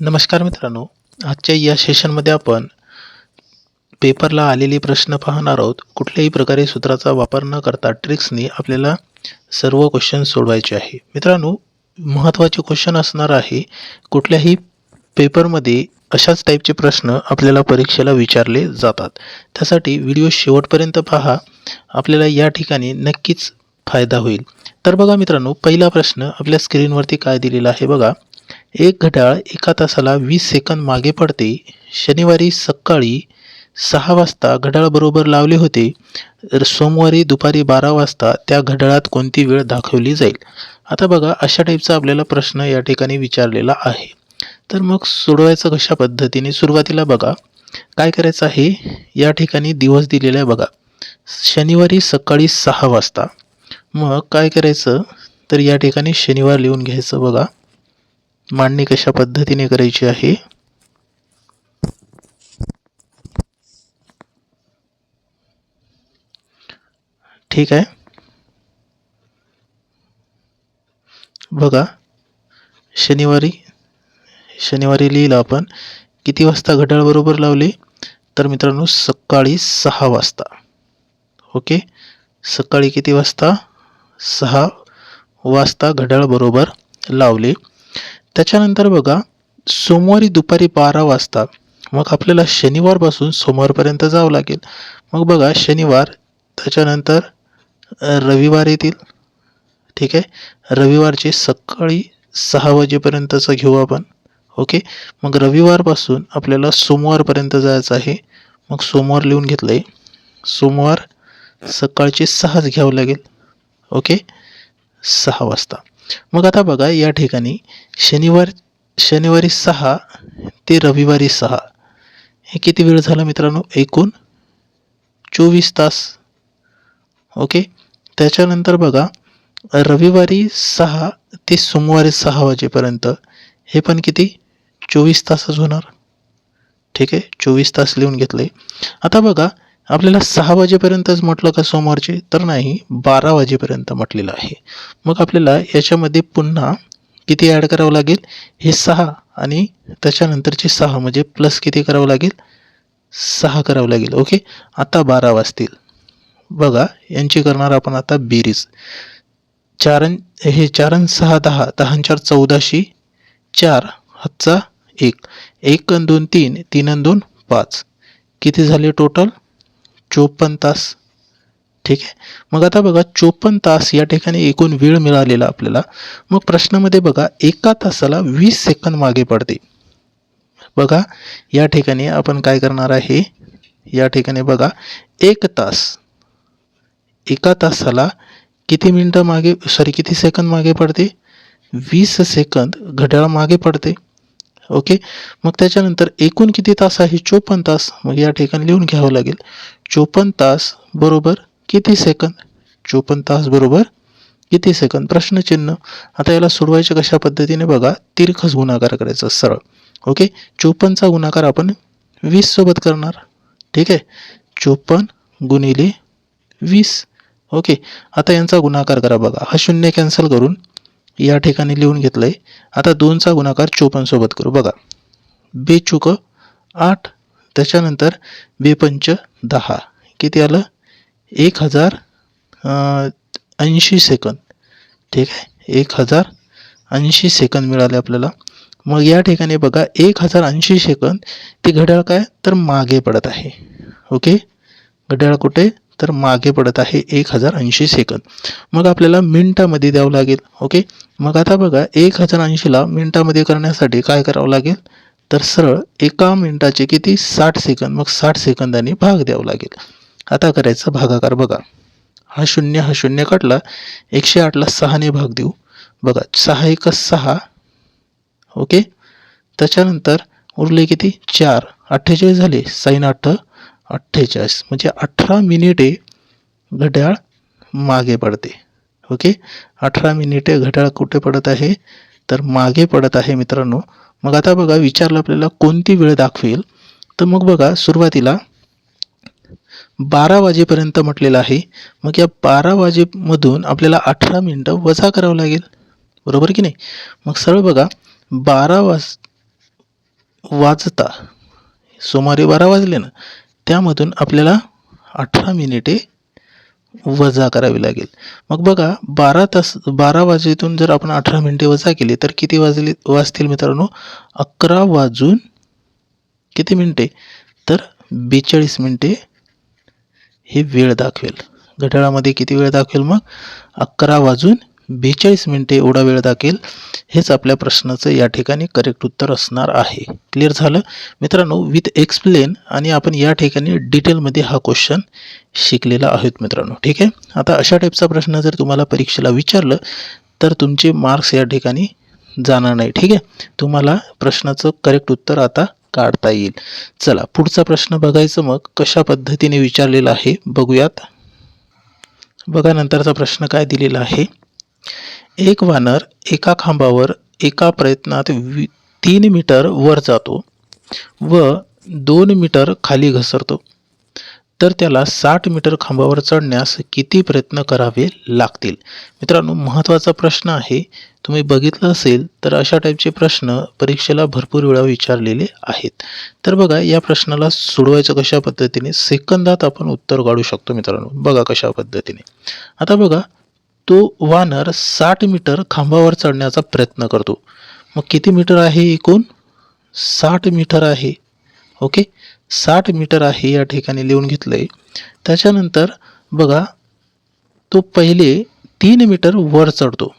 नमस्कार मित्रांनो आजच्या या सेशनमध्ये आपण पेपरला आलेले प्रश्न पाहणार आहोत. कुठल्याही प्रकारे सूत्राचा वापर न करता ट्रिक्सनी आपल्याला सर्व क्वेश्चन सोडवायचे आहे. मित्रांनो महत्त्वाचे क्वेश्चन असणार आहे कुठल्याही पेपरमध्ये अशाच टाईपचे प्रश्न आपल्याला परीक्षेला विचारले जातात. त्यासाठी व्हिडिओ शेवटपर्यंत पहा. आपल्याला या ठिकाणी नक्कीच फायदा होईल. तर बघा मित्रांनो पहिला प्रश्न आपल्या स्क्रीनवरती काय दिलेला आहे बघा. एक घड्याळ एका तासाला वीस सेकंद मागे पडते. शनिवारी सकाळी सहा वाजता घड्याळ बरोबर लावले होते. तर सोमवारी दुपारी बारा वाजता त्या घड्याळात कोणती वेळ दाखवली जाईल? आता बघा अशा टाईपचा आपल्याला प्रश्न या ठिकाणी विचारलेला आहे. तर मग सोडवायचं कशा पद्धतीने सुरुवातीला बघा. काय करायचं आहे? या ठिकाणी दिवस दिलेला आहे बघा. शनिवारी सकाळी सहा वाजता. मग काय करायचं? तर या ठिकाणी शनिवार लिहून घ्यायचं बघा. मांडणी कशा पद्धतीने करायची आहे? ठीक आहे. बघा शनिवारी शनिवारी लिहिलं आपण किती वाजता घड्याळ बरोबर लावले? तर मित्रांनो सकाळी सहा वाजता. ओके? सकाळी किती वाजता? सहा वाजता घड्याळ बरोबर लावले. त्याच्यानंतर बघा सोमवारी दुपारी बारा वाजता मग आपल्याला शनिवारपासून सोमवारपर्यंत जावं लागेल. मग बघा शनिवार त्याच्यानंतर रविवार येतील. ठीक आहे? रविवारचे सकाळी सहा वाजेपर्यंतचं घेऊ आपण. ओके? मग रविवारपासून आपल्याला सोमवारपर्यंत जायचं आहे. मग सोमवार लिहून घेतलं आहे सोमवार सकाळचे सहाच घ्यावं लागेल. ओके? सहा वाजता. मग आता बघा या ठिकाणी शनिवार शनिवारी सहा ते रविवारी सहा. हे किती वेळ झाला मित्रांनो? एकूण चोवीस तास. ओके? त्याच्यानंतर बघा रविवारी सहा ते सोमवारी सहा वाजेपर्यंत हे पण किती? चोवीस तासच होणार. ठीक आहे? चोवीस तास लिहून घेतले. आता बघा आपल्याला सहा वाजेपर्यंतच म्हटलं का सोमवारचे? तर नाही बारा वाजेपर्यंत म्हटलेलं आहे. मग आपल्याला याच्यामध्ये पुन्हा किती ॲड करावं लागेल? हे सहा आणि त्याच्यानंतरचे सहा म्हणजे प्लस किती करावं लागेल? सहा करावं लागेल ओके आता बारा वाजतील. बघा यांची करणार आपण आता बेरीज. चारन हे चारन सहा दहा दहा चार चौदाशी चार हातचा एक. एक अन दोन तीन तीन दोन पाच. किती झाले टोटल चोपन्न तास. ठीक आहे? मग आता बघा चोपन्न तास या ठिकाणी एकूण वेळ मिळालेला आपल्याला. मग प्रश्नामध्ये बघा एका तासाला वीस सेकंद मागे पडते. बघा या ठिकाणी आपण काय करणार आहे? या ठिकाणी बघा एक तास. एका तासाला किती मिनटं मागे सॉरी किती सेकंद मागे पडते? वीस सेकंद घड्याळ मागे पडते. ओके? मग त्याच्यानंतर एकूण किती तास आहे? चोपन्न तास. मग या ठिकाणी लिहून घ्यावं लागेल. चोपन्न तास बरोबर किती सेकंद? चोपन्न तास बरोबर किती सेकंद? प्रश्नचिन्ह. आता याला सोडवायचे कशा पद्धतीने बघा. तिरखस गुणाकार करायचा सरळ. ओके? चोपन्नचा गुणाकार आपण वीससोबत करणार. ठीक आहे? चोपन्न गुणिले वीस. ओके? आता यांचा गुणाकार करा बघा. हा शून्य कॅन्सल करून या ठिकाणी लिहून घेतलं आहे आता दोनचा गुणाकार चोपन्नसोबत करू. बघा. बेचुक आठ त्याच्यानंतर बेपंच दहा. किती आलं? एक हजार ऐंशी सेकंद. ठीक आहे? एक हजार ऐंशी सेकंद मिळाले आपल्याला. मग या ठिकाणी बघा एक हजार ऐंशी सेकंद ते घड्याळ काय? तर मागे पडत आहे. ओके? घड्याळ कुठे? तर मागे पडत आहे एक हजार ऐंशी सेकंद. मग आपल्याला मिनटामध्ये द्यावं लागेल. ओके? मग आता बघा एक हजार ऐंशीला मिनटामध्ये करण्यासाठी काय करावं लागेल? तर सरळ एका मिनिटाचे किती? साठ सेकंद. मग साठ सेकंदांनी भाग द्यावं लागेल. आता करायचं भागाकार बघा. हा शून्य हा शून्य काढला. एकशे आठला सहाने भाग देऊ. बघा सहा एक सहा. ओके? त्याच्यानंतर उरले किती? चार. अठ्ठेचाळीस झाले. साईन आठ. अठ्ठेचाळीस. म्हणजे अठरा मिनिटे घड्याळ मागे पडते. ओके? अठरा मिनिटे घड्याळ कुठे पडत आहे? तर मागे पडत आहे मित्रांनो. मग आता बघा विचारलं आपल्याला कोणती वेळ दाखवेल? तर मग बघा सुरुवातीला बारा वाजेपर्यंत म्हटलेलं आहे. मग या बारा वाजेमधून आपल्याला अठरा मिनटं वजा करावं लागेल. बरोबर की नाही? मग सरळ बघा बारा वाज वाजता सुमारे बारा वाजले ना त्यामधून आपल्याला अठरा मिनिटे वजा करावी लागेल. मग बघा बारा तास बारा वाजेतून जर आपण अठरा मिनिटे वजा केली तर किती वाजले वाजतील मित्रांनो? अकरा वाजून किती मिनिटे? तर बेचाळीस मिनिटे हे वेळ दाखवेल. घड्याळामध्ये किती वेळ दाखवेल मग? अकरा वाजून बेचाळीस मिनटे एवढा वेळ दाखेल हेच आपल्या प्रश्नाचं या ठिकाणी करेक्ट उत्तर असणार आहे. क्लिअर झालं? मित्रांनो विथ एक्सप्लेन आणि आपण या ठिकाणी डिटेलमध्ये हा क्वेश्चन शिकलेला आहोत मित्रांनो. ठीक आहे? आता अशा टाईपचा प्रश्न जर तुम्हाला परीक्षेला विचारलं तर तुमचे मार्क्स या ठिकाणी जाणार नाही. ठीक आहे? तुम्हाला प्रश्नाचं करेक्ट उत्तर आता काढता येईल. चला पुढचा प्रश्न बघायचं मग कशा पद्धतीने विचारलेला आहे बघूयात. बघा नंतरचा प्रश्न काय दिलेला आहे. एक वानर एका खांबावर एका प्रयत्नात तीन मीटर वर जातो व दोन मीटर खाली घसरतो. तर त्याला साठ मीटर खांबावर चढण्यास किती प्रयत्न करावे लागतील? मित्रांनो महत्त्वाचा प्रश्न आहे. तुम्ही बघितलं असेल तर अशा टाईपचे प्रश्न परीक्षेला भरपूर वेळा विचारलेले आहेत. तर बघा या प्रश्नाला सोडवायचं कशा पद्धतीने? सेकंदात आपण उत्तर काढू शकतो मित्रांनो. बघा कशा पद्धतीने. आता बघा तो वानर साठ मीटर खांबावर चढण्याचा प्रयत्न करतो. मग किती मीटर आहे एकूण? साठ मीटर आहे. ओके? साठ मीटर आहे या ठिकाणी लिहून घेतलं आहे त्याच्यानंतर बघा तो पहिले तीन मीटर वर चढतो.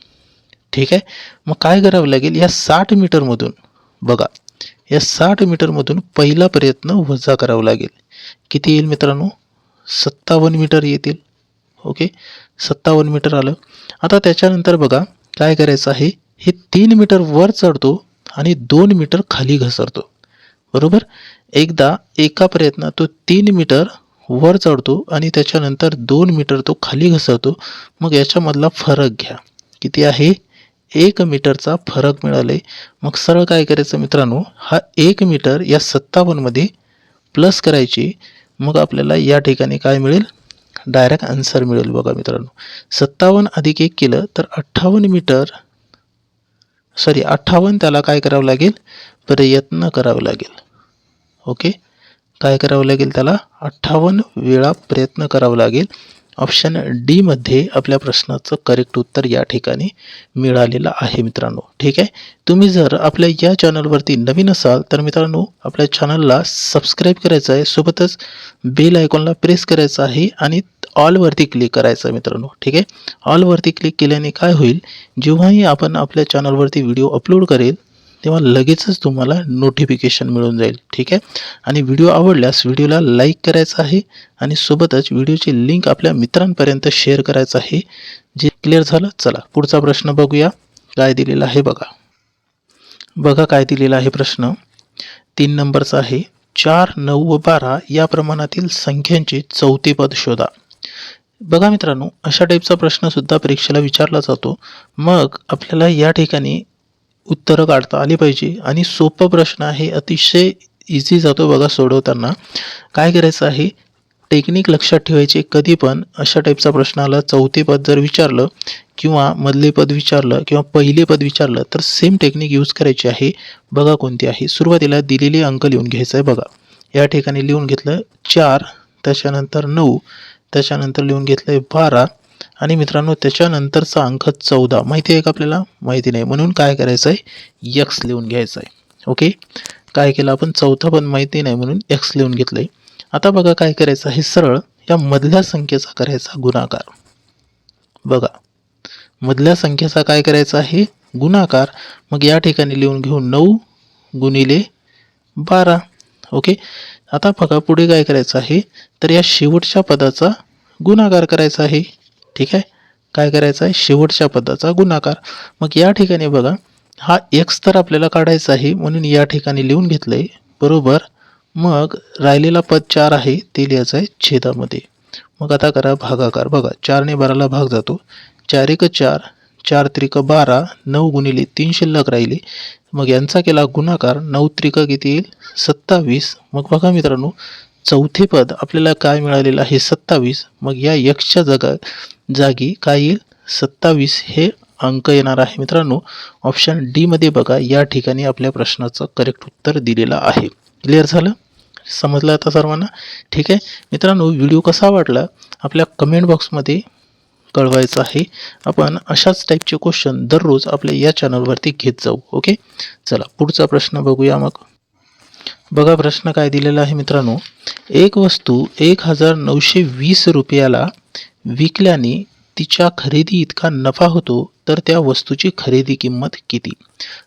ठीक आहे? मग काय करावं लागेल? या साठ मीटरमधून बघा या साठ मीटरमधून पहिला प्रयत्न वजा करावा लागेल. किती येईल मित्रांनो? सत्तावन्न मीटर येतील. ओके? सत्तावन्न मीटर आलं. आता त्याच्यानंतर बघा काय करायचं आहे? हे तीन मीटर वर चढतो आणि दोन मीटर खाली घसरतो. बरोबर? एकदा एका प्रयत्नात तो तीन मीटर वर चढतो आणि त्याच्यानंतर दोन मीटर तो खाली घसरतो. मग याच्यामधला फरक घ्या. किती आहे? एक मीटरचा फरक मिळाले. मग सरळ काय करायचं मित्रांनो? हा एक मीटर या सत्तावन्नमध्ये प्लस करायची. मग आपल्याला या ठिकाणी काय मिळेल? डायरेक्ट आन्सर मिळेल बघा मित्रांनो. सत्तावन्न अधिक एक केलं तर अठ्ठावन्न मीटर सॉरी अठ्ठावन्न त्याला काय करावं लागेल? प्रयत्न करावं लागेल. ओके काय करावं लागेल त्याला? अठ्ठावन्न वेळा प्रयत्न करावा लागेल. ऑप्शन डीमध्ये आपल्या प्रश्नाचं करेक्ट उत्तर या ठिकाणी मिळालेलं आहे मित्रांनो. ठीक आहे? तुम्ही जर आपल्या या चॅनलवरती नवीन असाल तर मित्रांनो आपल्या चॅनलला सबस्क्राईब करायचं आहे. सोबतच बेल आयकॉनला प्रेस करायचं आहे आणि ऑलवरती क्लिक करायचं आहे मित्रांनो. ठीक आहे? ऑलवरती क्लिक केल्याने काय होईल? जेव्हाही आपण आपल्या चॅनलवरती व्हिडिओ अपलोड करेल तेव्हा लगेचच तुम्हाला नोटिफिकेशन मिळून जाईल. ठीक आहे? आणि व्हिडिओ आवडल्यास व्हिडिओला लाईक करायचा आहे आणि सोबतच व्हिडिओची लिंक आपल्या मित्रांपर्यंत शेअर करायचं आहे. जे क्लिअर झालं चला पुढचा प्रश्न बघूया. काय दिलेला आहे बघा. बघा काय दिलेला आहे प्रश्न. तीन नंबरचा आहे चार नऊ व बारा या प्रमाणातील संख्यांचे चौथे पद शोधा. बघा मित्रांनो अशा टाईपचा प्रश्नसुद्धा परीक्षेला विचारला जातो. मग आपल्याला या ठिकाणी उत्तरं काढता आली पाहिजे. आणि सोपा प्रश्न आहे अतिशय इझी जातो बघा सोडवताना. काय करायचं आहे? टेक्निक लक्षात ठेवायचे. कधी पण अशा टाईपचा प्रश्न आला चौथे पद जर विचारलं किंवा मधले पद विचारलं किंवा पहिले पद विचारलं तर सेम टेक्निक यूज करायची आहे. बघा कोणती आहे. सुरुवातीला दिलेले अंक लिहून घ्यायचं आहे बघा. या ठिकाणी लिहून घेतलं चार त्याच्यानंतर नऊ त्याच्यानंतर लिहून घेतलं आहे बारा आणि मित्रांनो त्याच्यानंतरचा अंक चौदा. माहिती आहे का आपल्याला? माहिती नाही. म्हणून काय करायचं आहे यक्स लिहून घ्यायचं आहे ओके काय केलं आपण? चौथा पण माहिती नाही म्हणून एक्स लिहून घेतलं आहे आता बघा काय करायचं? आहे सरळ या मधल्या संख्येचा करायचा गुणाकार. बघा. मधल्या संख्येचा काय करायचा आहे? गुणाकार. मग या ठिकाणी लिहून घेऊ नऊ गुणिले बारा. ओके आता बघा पुढे काय करायचं आहे? तर या शेवटच्या पदाचा गुणाकार करायचा आहे. ठीक आहे? काय करायचं आहे? शेवटच्या पदाचा गुणाकार. मग या ठिकाणी बघा हा एक्स तर आपल्याला काढायचा आहे म्हणून या ठिकाणी लिहून घेतलं आहे बरोबर? मग राहिलेला पद चार आहे ते लिहायचं आहे छेदामध्ये. मग आता करा भागाकार. बघा चारने बाराला भाग जातो. चार एक चार चार त्रिक बारा नऊ गुणिले तीन शिल्लक राहिले. मग यांचा केला गुणाकार. नऊ त्रिक किती येईल? सत्तावीस. मग बघा मित्रांनो चौथे पद आपल्याला काय मिळालेलं आहे? सत्तावीस. मग या यक्षच्या जागा जागी काय येईल? सत्तावीस हे अंक येणार आहे. मित्रांनो ऑप्शन डीमध्ये बघा या ठिकाणी आपल्या प्रश्नाचं करेक्ट उत्तर दिलेलं आहे. क्लिअर झालं? समजलं आता सर्वांना? ठीक आहे. मित्रांनो व्हिडिओ कसा वाटला? आपल्या कमेंट बॉक्समध्ये कळवायचं आहे. आपण अशाच टाईपचे क्वेश्चन दररोज आपल्या या चॅनलवरती घेत जाऊ. ओके चला पुढचा प्रश्न बघूया मग. बघा प्रश्न काय दिलेला आहे मित्रांनो. एक वस्तू एक हजार नऊशे वीस रुपयाला विकल्याने तिच्या खरेदी इतका नफा होतो तर त्या वस्तूची खरेदी किंमत किती?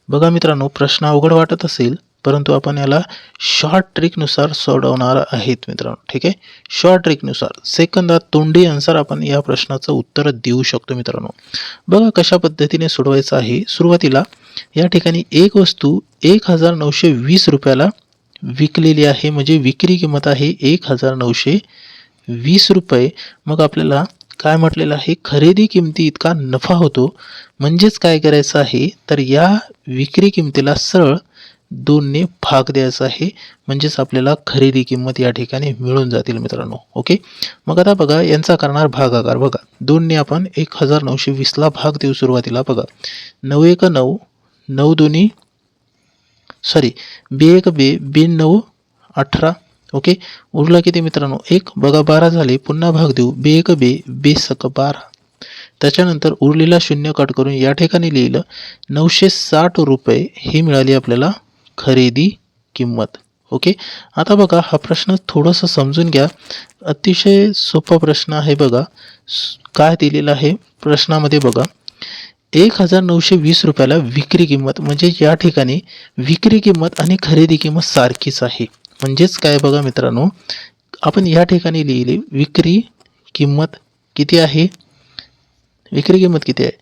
बघा मित्रांनो प्रश्न अवघड वाटत असेल परंतु आपण याला शॉर्ट ट्रिकनुसार सोडवणार आहेत मित्रांनो ठीक आहे? शॉर्ट ट्रिकनुसार सेकंदात तोंडी अनुसार आपण या प्रश्नाचं उत्तर देऊ शकतो मित्रांनो. बघा कशा पद्धतीने सोडवायचं आहे. सुरुवातीला या ठिकाणी एक वस्तू एक हजार नऊशे वीस रुपयाला विकलेली आहे. म्हणजे विक्री किंमत आहे एक हजार नऊशे वीस रुपये. मग आपल्याला काय म्हटलेलं आहे? खरेदी किमती इतका नफा होतो. म्हणजेच काय करायचं आहे? तर या विक्री किमतीला सरळ दोनने भाग द्यायचा आहे. म्हणजेच आपल्याला खरेदी किंमत या ठिकाणी मिळून जातील मित्रांनो. ओके? मग आता बघा यांचा करणार भागाकार. बघा दोनने आपण एक हजार नऊशे वीसला भाग देऊ सुरुवातीला. बघा नऊ एक नऊ नऊ दोन्ही सॉरी बे एक बे बी नऊ अठरा. ओके उरला किती मित्रांनो? एक बघा बारा झाले. पुन्हा भाग देऊ. बे एक बे बे सक बारा. त्याच्यानंतर उरलेला शून्य कट करून या ठिकाणी लिहिलं नऊशे साठ रुपये ही मिळाली आपल्याला खरेदी किंमत. ओके आता बघा हा प्रश्न थोडंसं समजून घ्या. अतिशय सोपा प्रश्न आहे बघा. काय दिलेलं आहे? प्रश्नामध्ये बघा. एक हजार नऊशे वीस रुपयाला विक्री किंमत म्हणजे या ठिकाणी विक्री किंमत आणि खरेदी किंमत सारखीच आहे. म्हणजेच काय बघा मित्रांनो आपण या ठिकाणी लिहिली विक्री किंमत किती आहे? विक्री किंमत किती आहे?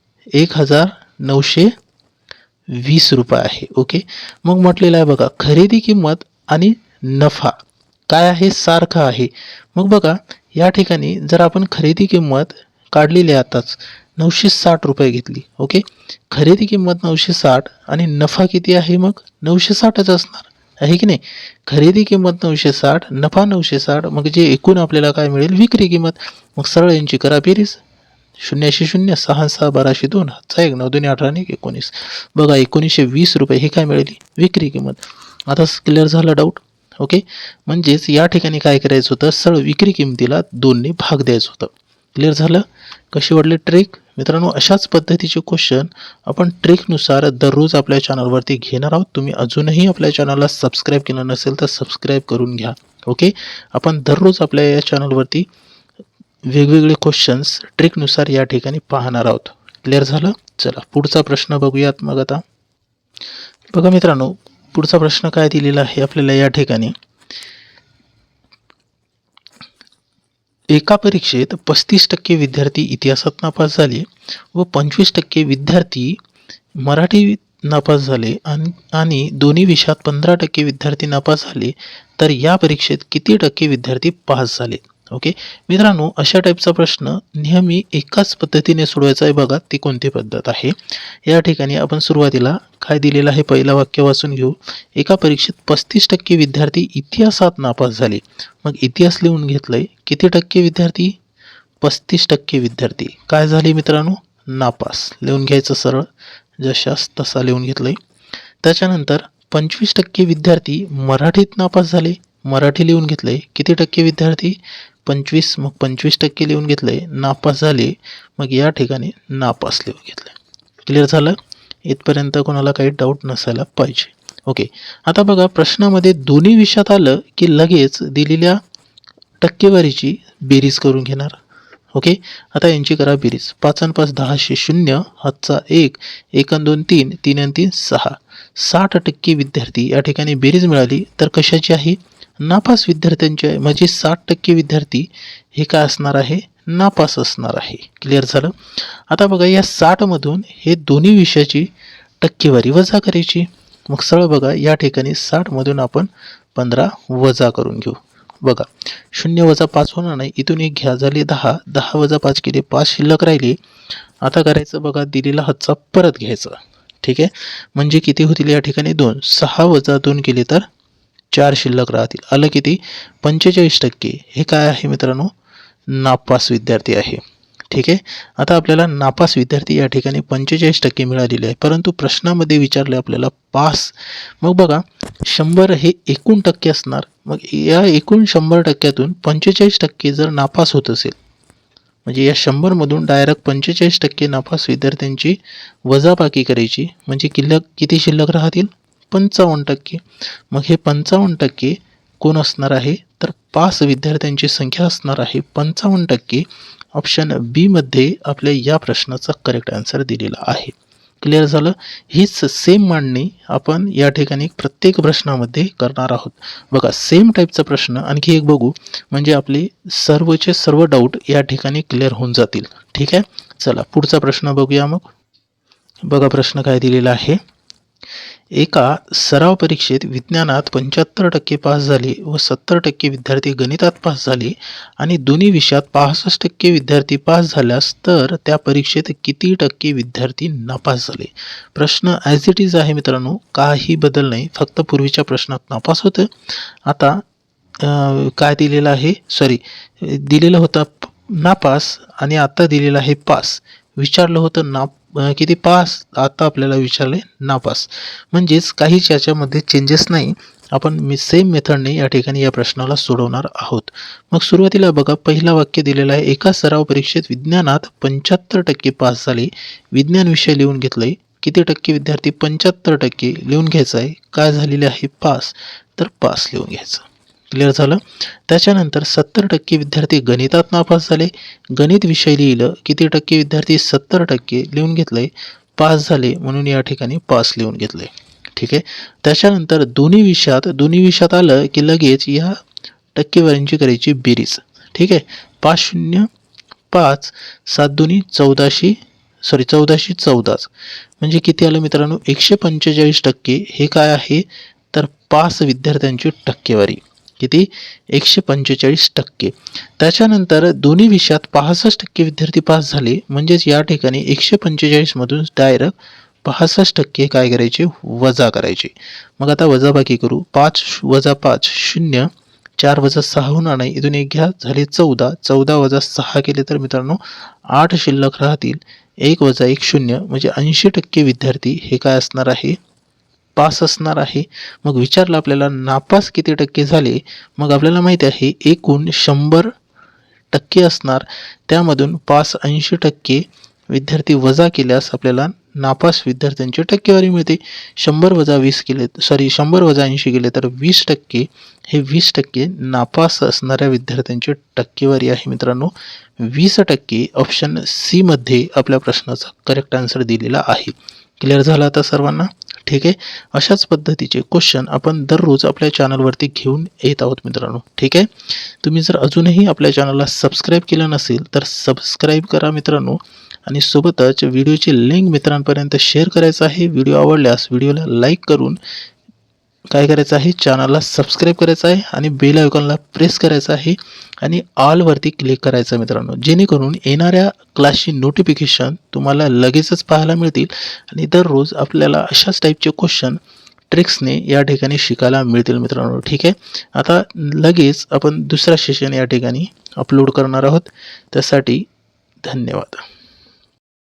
एक हजार नऊशे वीस रुपये आहे ओके? मग म्हटलेलं आहे बघा खरेदी किंमत आणि नफा काय आहे? सारखं आहे. मग बघा या ठिकाणी जर आपण खरेदी किंमत काढलेली आहे आताच नऊशे साठ रुपये घेतली ओके? खरेदी किंमत नऊशे साठ आणि नफा किती आहे मग? नऊशे साठच असणार आहे की नाही? खरेदी किंमत नऊशे साठ नफा नऊशे साठ मग जे एकूण आपल्याला काय मिळेल? विक्री किंमत. मग सरळ यांची करा बेरीज. शून्याशे शून्य सहा सहा बाराशे दोन हातचा एक नऊ दोन्ही अठरा आणि एक एकोणीस. बघा एकोणीसशे वीस रुपये हे काय मिळाली? विक्री किंमत. आता क्लिअर झालं डाऊट ओके? म्हणजेच या ठिकाणी काय करायचं होतं? सरळ विक्री किमतीला दोनने भाग द्यायचं होतं. क्लिअर झालं? कशी वाटली ट्रेक मित्रांनो अशाच पद्धतीचे क्वेश्चन आपण ट्रिकनुसार दररोज आपल्या चॅनलवरती घेणार आहोत. तुम्ही अजूनही आपल्या चॅनलला सबस्क्राईब केलं नसेल तर सबस्क्राईब करून घ्या. ओके आपण दररोज आपल्या या चॅनलवरती वेगवेगळे क्वेश्चन्स ट्रिकनुसार या ठिकाणी पाहणार आहोत. क्लिअर झालं? चला पुढचा प्रश्न बघूयात मग आता. बघा मित्रांनो पुढचा प्रश्न काय दिलेला आहे आपल्याला या ठिकाणी? एका परीक्षेत पस्तीस टक्के विद्यार्थी इतिहासात नापास झाले व पंचवीस टक्के विद्यार्थी मराठी नापास झाले आणि आणि दोन्ही विषयात पंधरा टक्के विद्यार्थी नापास झाले. तर या परीक्षेत किती टक्के विद्यार्थी पास झाले? ओके मित्रांनो अशा टाईपचा प्रश्न नेहमी एकाच पद्धतीने सोडवायचा आहे बघा ती कोणती पद्धत आहे? या ठिकाणी आपण सुरुवातीला काय दिलेलं आहे? पहिलं वाक्य वाचून घेऊ. एका परीक्षेत पस्तीस टक्के विद्यार्थी इतिहासात नापास झाले. मग इतिहास लिहून घेतलंय किती टक्के विद्यार्थी? पस्तीस टक्के विद्यार्थी. काय झाले मित्रांनो? नापास. लिहून घ्यायचं सरळ. जशास तसा लिहून घेतलंय. त्याच्यानंतर पंचवीस टक्के विद्यार्थी मराठीत नापास झाले. मराठी लिहून घेतलंय. किती टक्के विद्यार्थी? पंचवीस मग पंचवीस टक्के लिहून घेतलंय नापास झाले मग या ठिकाणी नापास लिहून घेतलंय. क्लिअर झालं? इथपर्यंत कोणाला काही डाऊट नसायला पाहिजे. ओके आता बघा प्रश्नामध्ये दोन्ही विषयात आलं की लगेच दिलेल्या टक्केवारीची बेरीज करून घेणार. ओके आता यांची करा बेरीज. पाच आणि पाच दहाशे शून्य हातचा एक एक आणि दोन तीन तीन आणि तीन सहा. साठ टक्के विद्यार्थी या ठिकाणी बेरीज मिळाली तर कशाची आहे? नापास विद्यार्थ्यांचे आहे म्हणजे साठ टक्के विद्यार्थी हे काय असणार आहे? नापास असणार आहे. क्लिअर झालं? आता बघा या साठमधून हे दोन्ही विषयाची टक्केवारी वजा करायची. मग सरळ बघा या ठिकाणी साठमधून आपण पंधरा वजा करून घेऊ. बघा शून्य वजा पाच होणार नाही. इथून एक घ्या झाले दहा. दहा वजा पाच केले पाच शिल्लक राहिले. आता करायचं बघा दिलेला हातचा परत घ्यायचा. ठीक आहे? म्हणजे किती होतील या ठिकाणी दोन? सहा वजा दोन केले तर चार शिल्लक राहतील. आलं किती? पंचेचाळीस टक्के. हे काय आहे मित्रांनो? नापास विद्यार्थी आहे. ठीक आहे? आता आपल्याला नापास विद्यार्थी या ठिकाणी पंचेचाळीस टक्के मिळालेले आहे. परंतु प्रश्नामध्ये विचारले आपल्याला पास. मग बघा शंभर हे एकूण टक्के असणार. मग या एकूण शंभर टक्क्यातून पंचेचाळीस टक्के जर नापास होत असेल म्हणजे या शंभरमधून डायरेक्ट पंचेचाळीस टक्के नापास विद्यार्थ्यांची वजाबाकी करायची म्हणजे किल्लक किती शिल्लक राहतील? पंचावन्न टक्के. मग हे पंचावन्न टक्के कोण असणार आहे? तर पास विद्यार्थ्यांची संख्या असणार आहे पंचावन्न टक्के. ऑप्शन बीमध्ये आपल्या या प्रश्नाचा करेक्ट आन्सर दिलेला आहे. क्लिअर झालं? हीच सेम मांडणी आपण या ठिकाणी प्रत्येक प्रश्नामध्ये करणार आहोत. बघा सेम टाईपचा प्रश्न आणखी एक बघू. म्हणजे आपले सर्वचे सर्व डाऊट या ठिकाणी क्लिअर होऊन जातील. ठीक आहे? चला पुढचा प्रश्न बघूया मग. बघा प्रश्न काय दिलेला आहे? एका सराव परीक्षेत विज्ञानात पंच्याहत्तर टक्के पास झाले व सत्तर टक्के विद्यार्थी गणितात पास झाले आणि दोन्ही विषयात पासष्ट टक्के विद्यार्थी पास झाल्यास तर त्या परीक्षेत किती टक्के विद्यार्थी नापास झाले? प्रश्न ॲज इट इज आहे मित्रांनो काही बदल नाही फक्त पूर्वीच्या प्रश्नात नापास होतं. आता काय दिलेलं आहे? सॉरी दिलेलं होतं नापास आणि आता दिलेलं आहे पास. विचारलं होतं ना किती पास आता आपल्याला विचारले नापास म्हणजेच काहीच याच्यामध्ये चेंजेस नाही. आपण मी सेम मेथडने या ठिकाणी या प्रश्नाला सोडवणार आहोत. मग सुरुवातीला बघा पहिला वाक्य दिलेलं आहे एका सराव परीक्षेत विज्ञानात पंच्याहत्तर टक्के पास झाले. विज्ञान विषय लिहून घेतलंय. किती टक्के विद्यार्थी पंच्याहत्तर टक्के लिहून घ्यायचं आहे? काय झालेले आहे? पास. तर पास लिहून घ्यायचं. क्लिअर झालं. त्याच्यानंतर सत्तर टक्के विद्यार्थी गणितात नापास झाले. गणित विषय लिहिलं किती टक्के विद्यार्थी सत्तर टक्के लिहून घेतलंय पास झाले म्हणून या ठिकाणी पास लिहून घेतलंय ठीक आहे? त्याच्यानंतर दोन्ही विषयात दोन्ही विषयात आलं की लगेच या टक्केवारींची करायची बेरीज. ठीक आहे? पाच शून्य पाच सात दोन्ही चौदाशी सॉरी चौदाशी चौदाच. म्हणजे किती आलं मित्रांनो? एकशे पंचेचाळीस टक्के. हे काय आहे? तर पास विद्यार्थ्यांची टक्केवारी. किती? एकशे पंचेचाळीस टक्के. त्याच्यानंतर दोन्ही विषयात पासष्ट टक्के विद्यार्थी पास झाले. म्हणजेच या ठिकाणी एकशे पंचेचाळीसमधून डायरेक्ट पासष्ट टक्के काय करायचे? वजा करायचे. मग आता वजाबाकी करू. पाच वजा पाच शून्य चार वजा सहा होणार इथून एक घ्या. झाले चौदा. चौदा वजा सहा केले तर मित्रांनो आठ शिल्लक राहतील. एक वजा एक शून्य म्हणजे ऐंशी टक्के विद्यार्थी हे काय असणार आहे? पास असणार आहे. मग विचारलं आपल्याला नापास किती टक्के झाले? मग आपल्याला माहिती आहे एकूण शंभर टक्के असणार. त्यामधून पास ऐंशी टक्के विद्यार्थी वजा केल्यास आपल्याला नापास विद्यार्थ्यांची टक्केवारी मिळते. शंभर वजा वीस केले सॉरी शंभर वजा ऐंशी केले तर वीस टक्के. हे वीस टक्के नापास असणाऱ्या विद्यार्थ्यांची टक्केवारी आहे मित्रांनो. वीस टक्के ऑप्शन सीमध्ये आपल्या प्रश्नाचा करेक्ट आन्सर दिलेला आहे. क्लिअर झाला आता सर्वांना? ठीक आहे? अशाच पद्धतीचे क्वेश्चन आपण दररोज आपल्या चॅनलवरती घेऊन येत आहोत मित्रांनो. ठीक आहे? तुम्ही जर अजूनही आपल्या चॅनलला सबस्क्राईब केलं नसेल तर सबस्क्राईब करा मित्रांनो. आणि सोबतच व्हिडिओची लिंक मित्रांपर्यंत शेअर करायचं आहे. व्हिडिओ आवडल्यास व्हिडिओला लाईक करून काय करायचं आहे? चॅनलला सबस्क्राईब करायचं आहे आणि बेल आयकॉनला प्रेस करायचं आहे आणि ऑलवरती क्लिक करायचं आहे मित्रांनो. जेणेकरून येणाऱ्या क्लासची नोटिफिकेशन तुम्हाला लगेचच पाहायला मिळतील आणि दररोज आपल्याला अशाच टाईपचे क्वेश्चन ट्रिक्सने या ठिकाणी शिकायला मिळतील मित्रांनो. ठीक आहे? आता लगेच आपण दुसरा सेशन या ठिकाणी अपलोड करणार आहोत. त्यासाठी धन्यवाद.